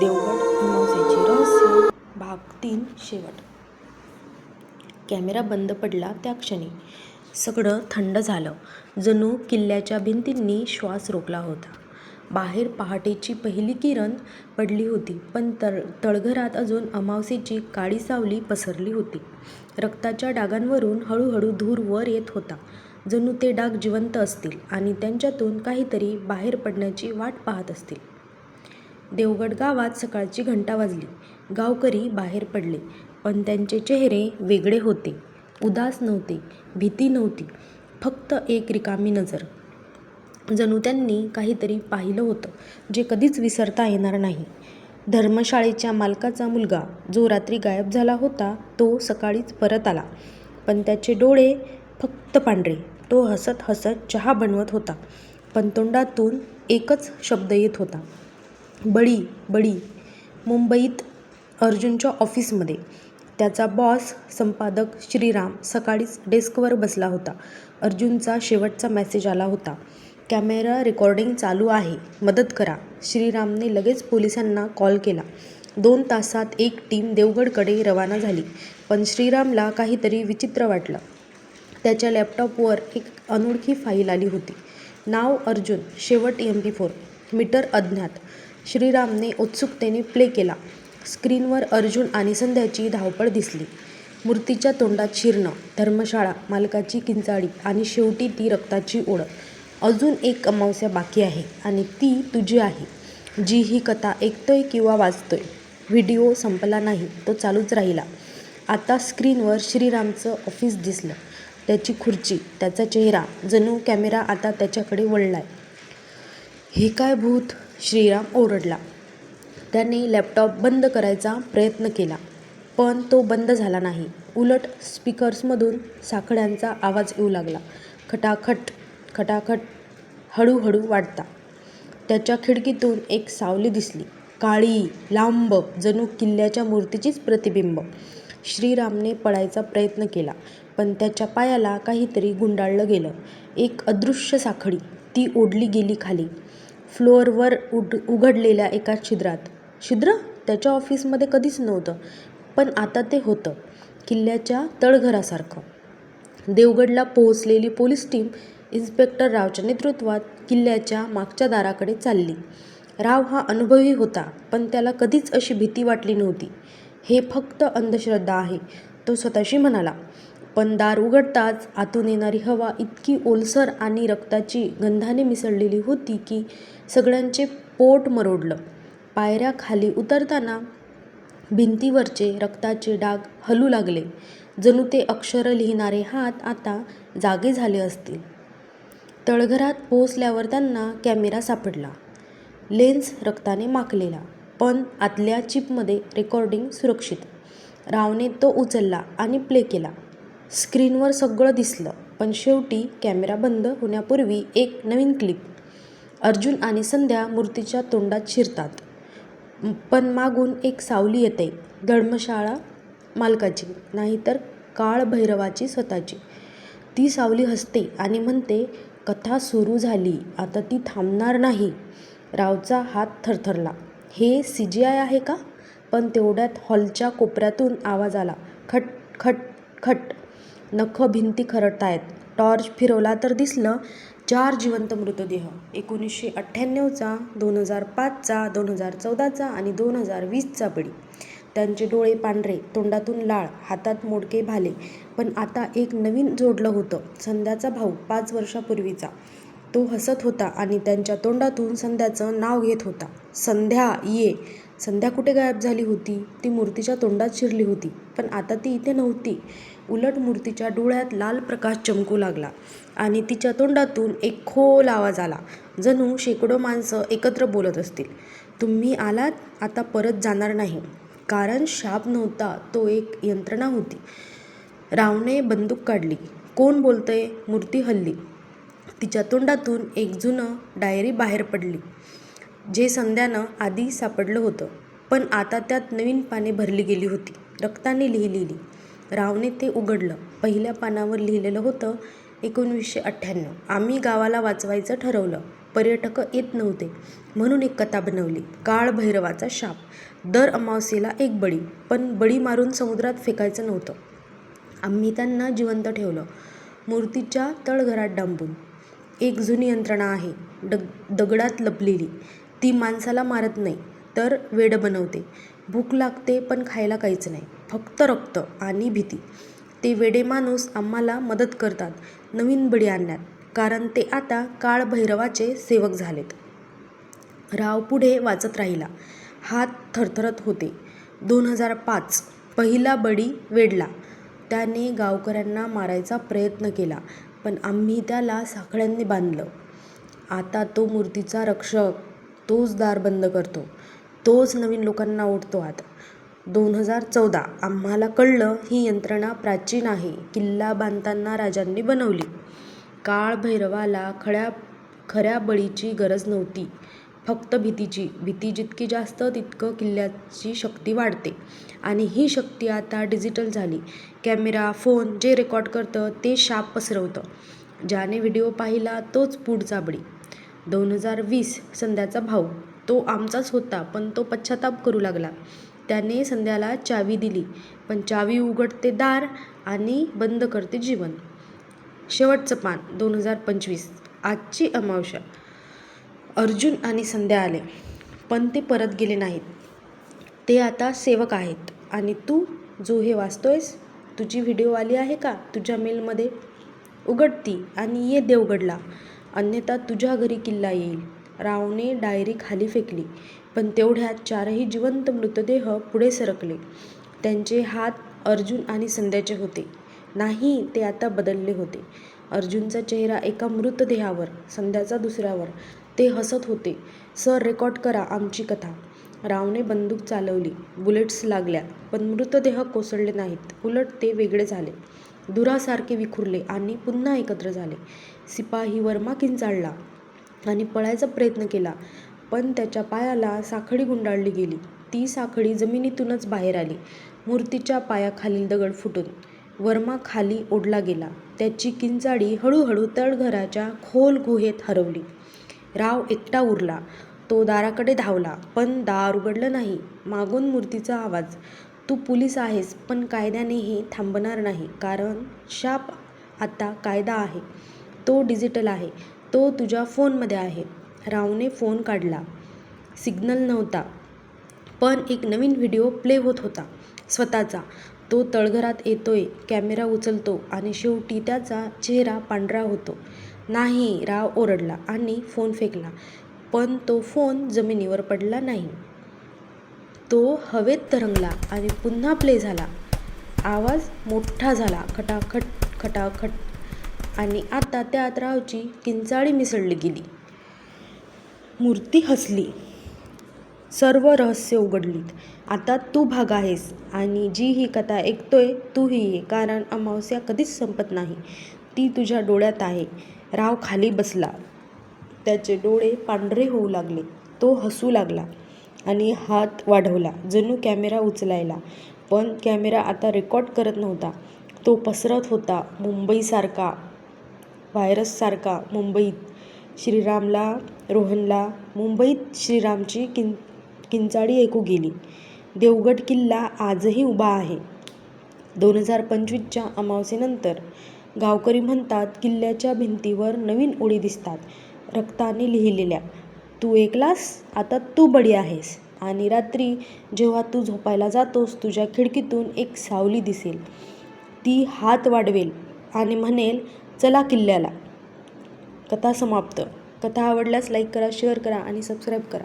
देवगड अमावस्याचे रहस्य भाग तीन शेवट. कॅमेरा बंद पडला त्या क्षणी. सगळं थंड झालं. जणू किल्ल्याच्या भिंतींनी श्वास रोखला होता. बाहेर पहाटेची पहिली किरण पडली होती पण तळ तळघरात अजून अमावस्येची काळी सावली पसरली होती. रक्ताच्या डागांवरून हळूहळू धूर वर येत होता. जणू ते डाग जिवंत असतील आणि त्यांच्यातून काहीतरी बाहेर पडण्याची वाट पाहत असतील. देवगड गावात सकाळची घंटा वाजली. गावकरी बाहेर पडले पण त्यांचे चेहरे वेगळे होते. उदास नव्हते भीती नव्हती फक्त एक रिकामी नजर. जणू त्यांनी काहीतरी पाहिलं होतं जे कधीच विसरता येणार नाही. धर्मशाळेच्या मालकाचा मुलगा जो रात्री गायब झाला होता तो सकाळीच परत आला. पण त्याचे डोळे फक्त पांढरे तो हसत हसत चहा बनवत होता. पण तोंडातून एकच शब्द येत होता. बळी बळी मुंबईत अर्जुनच्या ऑफिसमध्ये. त्याचा बॉस संपादक श्रीराम सकाळीच डेस्कवर बसला होता. अर्जुनचा शेवटचा मेसेज आला होता. कॅमेरा रेकॉर्डिंग चालू आहे. मदत करा. श्रीरामने लगेच पोलिसांना कॉल केला. दोन तासात एक टीम देवगडकडे रवाना झाली पण श्रीरामला काहीतरी विचित्र वाटलं. त्याच्या लॅपटॉपवर एक अनोळखी फाईल आली होती. नाव अर्जुन शेवट एम पी फोर मीटर अज्ञात. श्रीरामने उत्सुकतेने प्ले केला. स्क्रीनवर अर्जुन आणि संध्याची धावपळ दिसली. मूर्तीच्या तोंडात शिरणं धर्मशाळा मालकाची किंचाळी आणि शेवटी ती रक्ताची ओढ. अजून एक अमावस्या बाकी आहे आणि ती तुझी आहे. जी ही कथा ऐकतोय किंवा वाचतोय. व्हिडिओ संपला नाही तो चालूच राहिला. आता स्क्रीनवर श्रीरामचं ऑफिस दिसलं. त्याची खुर्ची त्याचा चेहरा जणू कॅमेरा आता त्याच्याकडे वळलाय. हे काय भूत? श्रीराम ओरडला. त्याने लॅपटॉप बंद करायचा प्रयत्न केला पण तो बंद झाला नाही. उलट स्पीकर्समधून साखळ्यांचा आवाज येऊ लागला. खटाखट खटाखट हळूहळू वाढता. त्याच्या खिडकीतून एक सावली दिसली. काळी लांब जणू किल्ल्याच्या मूर्तीचीच प्रतिबिंब. श्रीरामने पळायचा प्रयत्न केला पण त्याच्या पायाला काहीतरी गुंडाळलं गेलं. एक अदृश्य साखळी ती ओढली गेली खाली. फ्लोअरवर उड उघडलेल्या एका छिद्रात. छिद्र त्याच्या ऑफिसमध्ये कधीच नव्हतं पण आता ते होतं किल्ल्याच्या तळघरासारखं. देवगडला पोहोचलेली पोलीस टीम इन्स्पेक्टर रावच्या नेतृत्वात किल्ल्याच्या मागच्या दाराकडे चालली. राव हा अनुभवी होता पण त्याला कधीच अशी भीती वाटली नव्हती. हे फक्त अंधश्रद्धा आहे तो स्वतःशी म्हणाला. पण दार उघडताच आतून येणारी हवा इतकी ओलसर आणि रक्ताची गंधाने मिसळलेली होती की सगळ्यांचे पोट मरोडलं. पायऱ्या खाली उतरताना भिंतीवरचे रक्ताचे डाग हलू लागले. जणू ते अक्षरं लिहिणारे हात आता जागे झाले असतील. तळघरात पोहोचल्यावर त्यांना कॅमेरा सापडला. लेन्स रक्ताने माखलेला पण आतल्या चिपमध्ये रेकॉर्डिंग सुरक्षित. रावने तो उचलला आणि प्ले केला. स्क्रीनवर सगळं दिसलं पण शेवटी कॅमेरा बंद होण्यापूर्वी एक नवीन क्लिप. अर्जुन आणि संध्या मूर्तीच्या तोंडात शिरतात. पण मागून एक सावली येते. धर्मशाळा मालकाची नाहीतर काळ भैरवाची स्वतःची. ती सावली हसते आणि म्हणते कथा सुरू झाली आता ती थांबणार नाही. रावचा हात थरथरला. हे सी जी आय आहे का? पण तेवढ्यात हॉलच्या कोपऱ्यातून आवाज आला. खट खट खट. नखं भिंती खरडतायत. टॉर्च फिरवला तर दिसलं चार जिवंत मृतदेह. एकोणीसशे अठ्ठ्याण्णवचा दोन हजार पाचचा दोन हजार चौदाचा आणि दोन हजार वीसचा बळी. त्यांचे डोळे पांढरे तोंडातून लाळ हातात मोडके भाले. पण आता एक नवीन जोडलं होतं संध्याचा भाऊ पाच वर्षापूर्वीचा. तो हसत होता आणि त्यांच्या तोंडातून संध्याचं नाव घेत होता. संध्या ये. संध्या कुठे गायब झाली होती? ती मूर्तीच्या तोंडात शिरली होती. पण आता ती इथे नव्हती. उलट मूर्तीच्या डोळ्यात लाल प्रकाश चमकू लागला आणि तिच्या तोंडातून एक खोल आवाज आला. जणू शेकडो माणसं एकत्र बोलत असतील. तुम्ही आलात आता परत जाणार नाही. कारण शाप नव्हता तो एक यंत्रणा होती. रावणे बंदूक काढली. कोण बोलतंय? मूर्ती हल्ली. तिच्या तोंडातून एक जुनं डायरी बाहेर पडली जे संध्यानं आधी सापडलं होतं. पण आता त्यात नवीन पाने भरली गेली होती. रक्ताने लिहिलेली. रावने ते उघडलं. पहिल्या पानावर लिहिलेलं होतं एकोणवीसशे अठ्ठ्याण्णव. आम्ही गावाला वाचवायचं ठरवलं. पर्यटक येत नव्हते. म्हणून एक कथा बनवली. काळभैरवाचा शाप. दर अमावस्येला एक बळी. पण बळी मारून समुद्रात फेकायचं नव्हतं. आम्ही त्यांना जिवंत ठेवलं. मूर्तीच्या तळघरात डांबून. एक जुनी यंत्रणा आहे. डग दगडात लपलेली. ती माणसाला मारत नाही तर वेड बनवते. भूक लागते पण खायला काहीच नाही. फक्त रक्त आणि भीती. ते वेडे माणूस आम्हाला मदत करतात नवीन बळी आणण्यात. कारण ते आता काळभैरवाचे सेवक झालेत. राव पुढे वाचत राहिला. हात थरथरत होते. दोन हजार पाच पहिला बळी वेडला. त्याने गावकऱ्यांना मारायचा प्रयत्न केला पण आम्ही त्याला साखळ्यांनी बांधलं. आता तो मूर्तीचा रक्षक तोच दार बंद करतो. तोच नवीन लोकांना ओढतो आता. दोन हजार चौदा आम्हाला कळलं ही यंत्रणा प्राचीन आहे. किल्ला बांधताना राजांनी बनवली. काळ भैरवाला खड्या खऱ्या बळीची गरज नव्हती. फक्त भीतीची. भीती जितकी जास्त तितकं किल्ल्याची शक्ती वाढते. आणि ही शक्ती आता डिजिटल झाली. कॅमेरा फोन जे रेकॉर्ड करतं ते शाप पसरवतं. ज्याने व्हिडिओ पाहिला तोच पुढचा बळी. दोन हजार वीस संध्याचा भाऊ. तो आमचाच होता पण तो पश्चाताप करू लागला. त्याने संध्याला चावी दिली पण चावी उघडते दार आणि बंद करते जीवन. शेवटचं पान दोन हजार पंचवीस. आजची अमावस्या. अर्जुन आणि संध्या आले पण ते परत गेले नाहीत. ते आता सेवक आहेत. आणि तू जो हे वाचतोयस तुझी व्हिडिओ आली आहे का? तुझ्या मेलमध्ये. उघडती आणि ये देवगडला. अन्यथा तुझ्या घरी किल्ला येईल. रावने डायरी खाली फेकली पण तेवढ्यात चारही जिवंत मृतदेह पुढे सरकले. त्यांचे हात अर्जुन आणि संध्याचे होते. नाही ते आता बदलले होते. अर्जुनचा चेहरा एका मृतदेहावर संध्याचा दुसऱ्यावर. ते हसत होते. सर रेकॉर्ड करा आमची कथा. रावने बंदूक चालवली. बुलेट्स लागल्या पण मृतदेह कोसळले नाहीत. उलट ते वेगळे झाले. दुरासारखे विखुरले आणि पुन्हा एकत्र झाले. सिपाही वर्मा किंचाळला. आणि पळायचा प्रयत्न केला. पण त्याच्या पायाला साखळी गुंडाळली गेली. ती साखळी जमिनीतूनच बाहेर आली. मूर्तीच्या पायाखालील दगड फुटून वर्मा खाली ओढला गेला. त्याची किंचाळी हळूहळू तळघराच्या खोल गुहेत हरवली. राव एकटा उरला. तो दाराकडे धावला. पण दार उघडलं नाही. मागून मूर्तीचा आवाज तू पोलीस आहेस पण कायद्याने हे थांबणार नाही. कारण शाप आता कायदा आहे. तो डिजिटल आहे. तो तुझ्या फोनमध्ये आहे. रावने फोन काढला. सिग्नल नव्हता. पण एक नवीन व्हिडिओ प्ले होत होता. स्वतःचा. तो तळघरात येतोय. कॅमेरा उचलतो आणि शेवटी त्याचा चेहरा पांढरा होतो. नाही राव ओरडला आणि फोन फेकला. पण तो फोन जमिनीवर पडला नाही. तो हवेत तरंगला आणि पुन्हा प्ले झाला. आवाज मोठा झाला. खटाखट खटाखट. आणि आता त्यात रावची किंचाळी मिसळली गेली. मूर्ती हसली. सर्व रहस्य उघडलीत. आता तू भाग आहेस आणि जी ही कथा ऐकतोय तूही ये कारण अमावस्या कधीच संपत नाही. ती तुझ्या डोळ्यात आहे. राव खाली बसला. त्याचे डोळे पांढरे होऊ लागले. तो हसू लागला आणि हात वाढवला. जणू कॅमेरा उचलायला. पण कॅमेरा आता रेकॉर्ड करत नव्हता. तो पसरत होता मुंबईसारखा व्हायरससारखा मुंबईत श्रीरामला रोहनला मुंबईत श्रीरामची किं किंचाळी ऐकू गेली. देवगड किल्ला आजही उभा आहे. दोन हजार पंचवीसच्या अमावस्येनंतर गावकरी म्हणतात किल्ल्याच्या भिंतीवर नवीन ओळी दिसतात. रक्ताने लिहिलेल्या तू ऐकलास आता तू बडी आहेस. आणि रात्री जेव्हा तू झोपायला जातोस तुझ्या खिडकीतून एक सावली दिसेल. ती हात वाढवेल आणि म्हणेल चला किल्ल्याला. कथा समाप्त. कथा आवडल्यास लाईक करा शेअर करा आणि सबस्क्राईब करा.